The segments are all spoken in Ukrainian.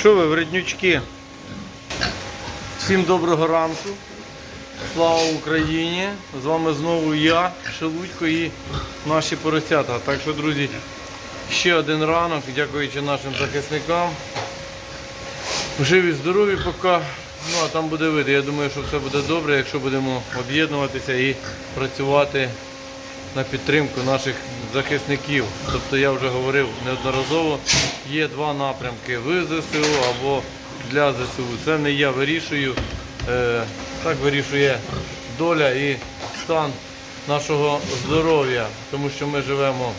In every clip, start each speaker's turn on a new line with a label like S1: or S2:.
S1: Що ви, вреднючки? Всім доброго ранку. Слава Україні! З вами знову я, Шелудько і наші поросята. Так що, друзі, ще один ранок, дякуючи нашим захисникам. Живі, здорові поки. Ну а там буде видно. Я думаю, що все буде добре, якщо будемо об'єднуватися і працювати на підтримку наших захисників. Тобто я вже говорив неодноразово, є два напрямки в ЗСУ або для ЗСУ. Це не я вирішую, е, так вирішує доля і стан нашого здоров'я, тому що ми живемо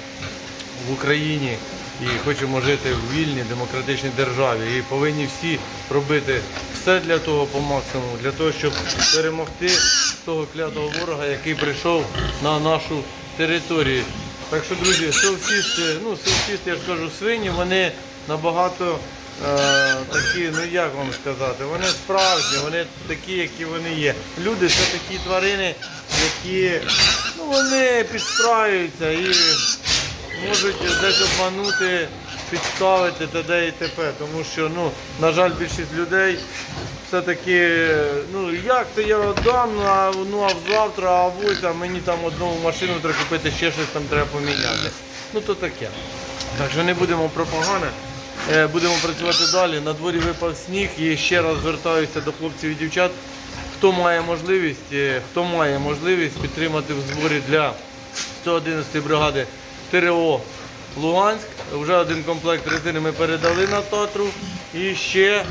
S1: в Україні і хочемо жити в вільній демократичній державі. І повинні всі робити все для того по максимуму, для того, щоб перемогти того клятого ворога, який прийшов на нашу територію. Так що, друзі, селфісти, ну селфісти, я ж кажу, свині, вони набагато е, такі, ну як вам сказати, вони справжні, вони такі, які вони є. Люди це такі тварини, які ну, вони підстраюються і можуть десь обманути, підставити т.д. і т.п. Тому що, ну, на жаль, більшість людей все-таки, ну як це я віддам, ну а, ну, а завтра, а ось, а мені там одну машину треба купити, ще щось там треба поміняти. Ну то таке. Так що не будемо про. Е, Будемо працювати далі. На дворі випав сніг і ще раз звертаюся до хлопців і дівчат. Хто має можливість, е, хто має можливість підтримати в зборі для 111 бригади ТРО Луганськ. Вже один комплект резини ми передали на татру. І ще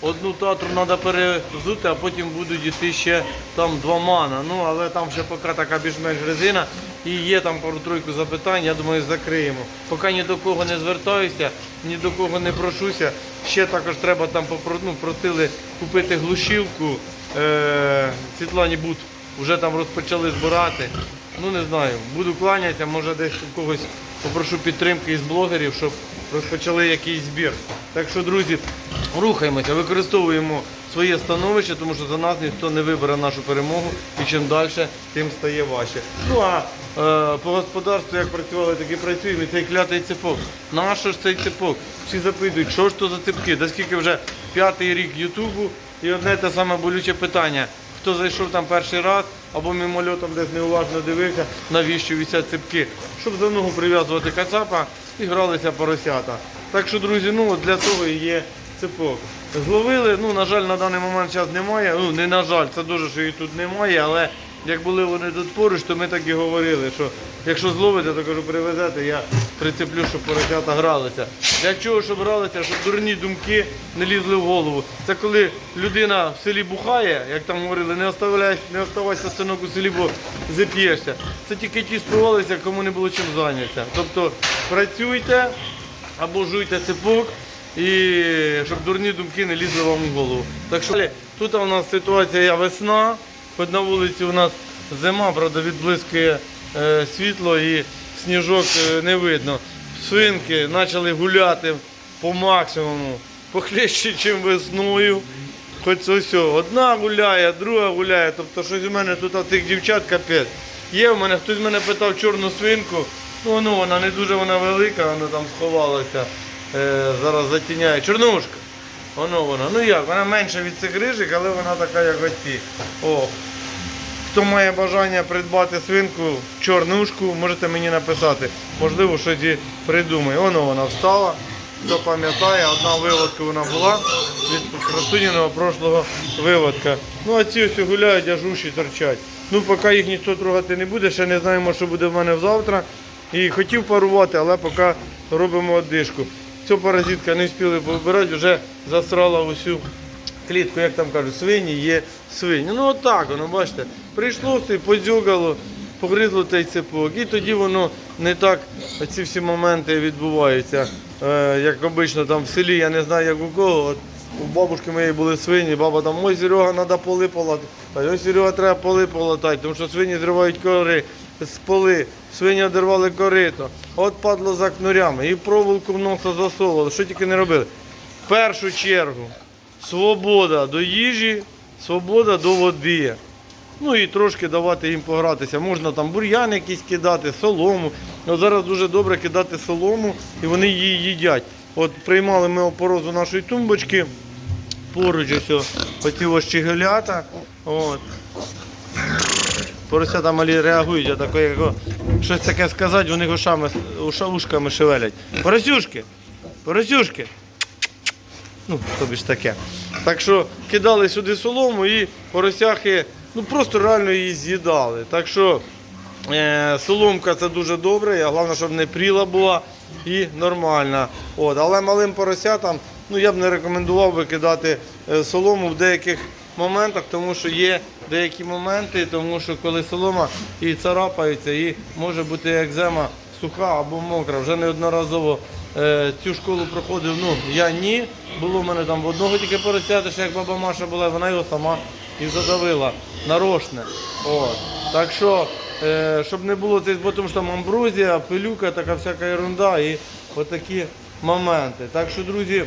S1: одну татру треба перезути, а потім будуть йти ще там два мана. Ну, але там ще поки така більш-менш резина. І є там пару-тройку запитань, я думаю, закриємо. Поки ні до кого не звертаюся, ні до кого не прошуся. Ще також треба там ну, просили купити глушівку. Е, Світлані Бут вже там розпочали збирати. Ну не знаю, буду кланятися, може десь у когось попрошу підтримки із блогерів, щоб розпочали якийсь збір. Так що, друзі, рухаємося, використовуємо своє становище, тому що за нас ніхто не вибере нашу перемогу і чим далі, тим стає важче. Ну а е, по господарству як працювали, так і працюємо. І цей клятий цепок. Нащо ж цей цепок? Всі запитують, що ж то за цепки? Да скільки вже п'ятий рік Ютубу і одне те саме болюче питання. Хто зайшов там перший раз або мимольотом десь неуважно дивився, навіщо висять ципки, щоб за ногу прив'язувати кацапа і гралися поросята. Так що, друзі, ну для того і є ципок. Зловили, ну на жаль, на даний момент зараз немає. Ну не на жаль, це дуже, що її тут немає, але як були вони тут поруч, то ми так і говорили, що якщо зловите, то кажу, привезете, я прицеплю, щоб поросята гралися. Для чого, щоб гралися, щоб дурні думки не лізли в голову. Це коли людина в селі бухає, як там говорили, не оставляй, не оставайся синок у селі, бо зап'єшся. Це тільки ті спивалися, кому не було чим зайнятися. Тобто працюйте або жуйте цепок. І щоб дурні думки не лізли вам в голову. Так що тут у нас ситуація весна, хоч на вулиці у нас зима, правда, відблискує е, світло і сніжок е, не видно. Свинки почали гуляти по максимуму, похлеще, ніж весною. Хоч ось о, одна гуляє, друга гуляє. Тобто щось у мене тут тих дівчат капець. Є в мене, хтось мене питав чорну свинку. Ну, ну вона не дуже вона велика, вона там сховалася. Е, зараз затіняє. Чорнушка. Воно вона. Ну як, вона менша від цих рижик, але вона така, як оці. О. Хто має бажання придбати свинку, чорнушку, можете мені написати. Можливо, щось і придумає. Воно вона встала. Хто пам'ятає, одна виводка вона була від красуніного прошлого виводка. Ну а ці ось гуляють, аж уші торчать. Ну поки їх ніхто трогати не буде, ще не знаємо, що буде в мене завтра. І хотів парувати, але поки робимо одишку. Цю паразитка не встигли повибирати, вже засрала усю клітку, як там кажуть, свині є свині. Ну отак воно, бачите, прийшло все, подзюгало, погризло цей цепок. І тоді воно не так, ці всі моменти відбуваються. Е, як обично там в селі, я не знаю, як у кого. От, у бабушки моєї були свині, баба там, ой, Серега, треба поли полатати. Ой, Серега, треба поли полатати, тому що свині зривають кори, з поли, свині одервали корито, от падло за кнурями, і проволоку в носа засовували, що тільки не робили. В першу чергу свобода до їжі, свобода до води. Ну і трошки давати їм погратися. Можна там бур'ян якийсь кидати, солому. От зараз дуже добре кидати солому і вони її їдять. От приймали ми опорозу нашої тумбочки, поруч ось оці ось щегелята. От. Поросята малі реагують, я таке, як щось таке сказати, вони ушами, уша, ушками шевелять. Поросюшки! Поросюшки! Ну, тобі ж таке. Так що кидали сюди солому і поросяхи ну, просто реально її з'їдали. Так що е, соломка це дуже добре, а головне, щоб не пріла була і нормальна. От, але малим поросятам ну, я б не рекомендував би кидати е, солому в деяких моментах, тому що є деякі моменти, тому що коли солома і царапається, і може бути екзема суха або мокра. Вже неодноразово е, цю школу проходив. Ну, я ні. Було в мене там в одного тільки поросята, ще як баба Маша була, вона його сама і задавила нарочне. От. Так що, е, щоб не було цей, бо тому що там амброзія, пилюка, така всяка ерунда і отакі моменти. Так що, друзі,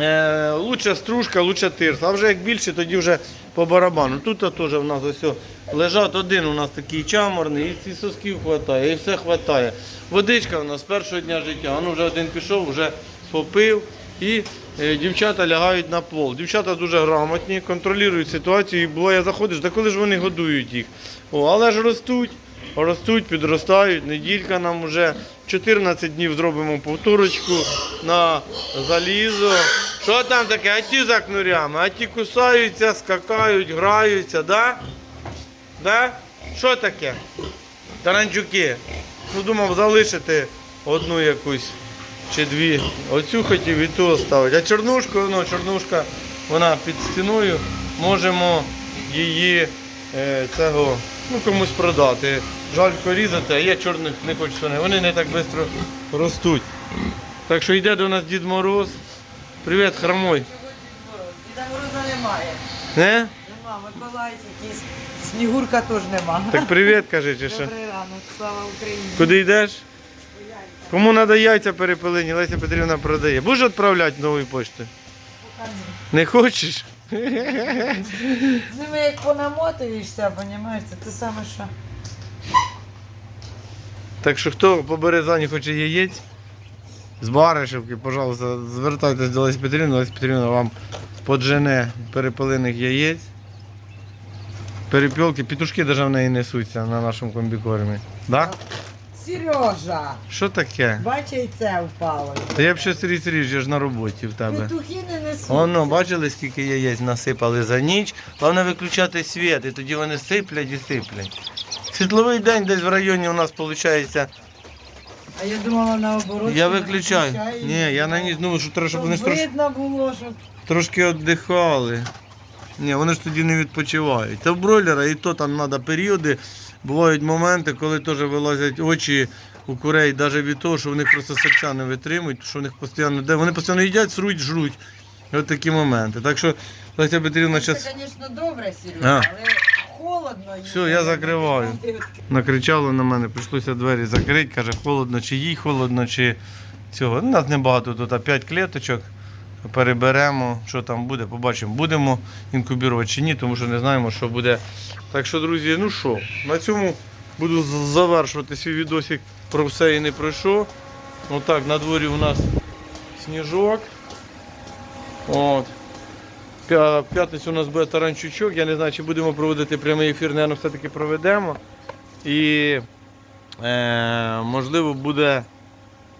S1: е, лучше стружка, лучше тирс. А вже як більше, тоді вже по барабану. Тут теж в нас ось лежать один у нас такий чаморний, і сосків хватає, і все хватає. Водичка у нас з першого дня життя. Ну вже один пішов, вже попив. І е, дівчата лягають на пол. Дівчата дуже грамотні, контролюють ситуацію. І буває, заходиш, да коли ж вони годують їх. О, але ж ростуть, ростуть, підростають. Неділька нам вже 14 днів зробимо повторочку на залізо. Що там таке? А ті за кнурями, а ті кусаються, скакають, граються, да? Да? Що таке? Таранчуки. Ну, думав залишити одну якусь чи дві. Оцю хотів і ту оставити. А чорнушку, ну, чорнушка, вона під стіною. Можемо її е, цього, ну, комусь продати. Жалько різати, а я чорних не хочу свиней. Вони не так швидко ростуть. Так що йде до нас Дід Мороз. Привіт, хромой.
S2: Діда Мороза немає.
S1: Не?
S2: Нема, Миколаївський, якийсь Снігурка теж нема.
S1: Так привіт, кажи, чи що?
S2: Добрий ранок, слава Україні.
S1: Куди йдеш? Кому треба яйця перепилені, Леся Петрівна продає. Будеш відправляти новою поштою? Не хочеш?
S2: З ними як понамотуєшся, розумієш, це те саме, що.
S1: Так що хто по Березані хоче яєць з Баришевки, пожалуйста, звертайтесь до Лесі Петрівни, Леся Петрівна вам поджене перепилених яєць. Перепілки, петушки навіть в неї несуться на нашому комбікормі. Да?
S2: Сережа,
S1: Що таке?
S2: бачи, і це впало.
S1: Та я б щось ріж ріж, я ж на роботі в тебе.
S2: Петухи не несуть.
S1: Воно, бачили, скільки яєць насипали за ніч. Головне виключати світ, і тоді вони сиплять і сиплять. Світловий день десь в районі у нас виходить.
S2: А я думала наоборот.
S1: Я виключаю. Ні, я на ніч думаю, що треба, щоб вони ж трошки,
S2: видно було, що
S1: трошки віддихали. Ні, вони ж тоді не відпочивають. Та в бройлера і то там треба періоди. Бувають моменти, коли теж вилазять очі у курей, навіть від того, що в них просто серця не витримують, що в них постійно де вони постійно їдять, сруть, жруть. Ось такі моменти. Так що Леся Петрівна зараз
S2: це, звісно, добре,
S1: А.
S2: Але холодно.
S1: Все, я закриваю. накричали на мене, прийшлося двері закрити, каже, холодно, чи їй холодно, чи цього. У нас небагато тут, а 5 клеточок. Переберемо, що там буде, побачимо. Будемо інкубірувати чи ні, тому що не знаємо, що буде. Так що, друзі, ну що, на цьому буду завершувати свій відосик про все і не про що. Отак, на дворі у нас сніжок. От. П'я- П'ятницю у нас буде таранчучок. Я не знаю, чи будемо проводити прямий ефір, напевно, все-таки проведемо. І е, можливо буде.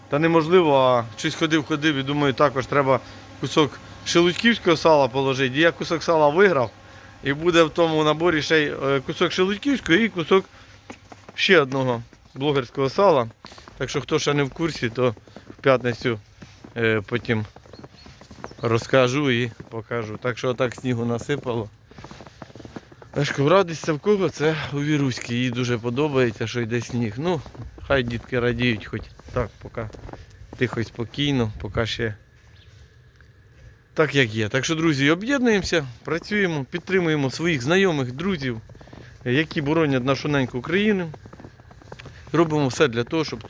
S1: Та неможливо, а щось ходив, ходив і думаю, також треба кусок шелудьківського сала положити. І я кусок сала виграв. І буде в тому наборі ще й е, кусок шелудьківського і кусок ще одного блогерського сала. Так що хто ще не в курсі, то в п'ятницю е, потім розкажу і покажу. Так що отак снігу насипало. Лешко, радість в кого це у Віруській. Їй дуже подобається, що йде сніг. Ну, хай дітки радіють, хоч так, поки тихо і спокійно, поки ще так як є. Так що, друзі, об'єднуємося, працюємо, підтримуємо своїх знайомих, друзів, які боронять нашу неньку Україну. робимо все для того, щоб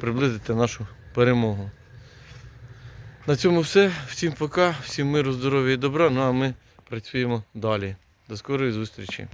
S1: приблизити нашу перемогу. На цьому все. Всім пока, всім миру, здоров'я і добра. Ну а ми працюємо далі. До скорої зустрічі.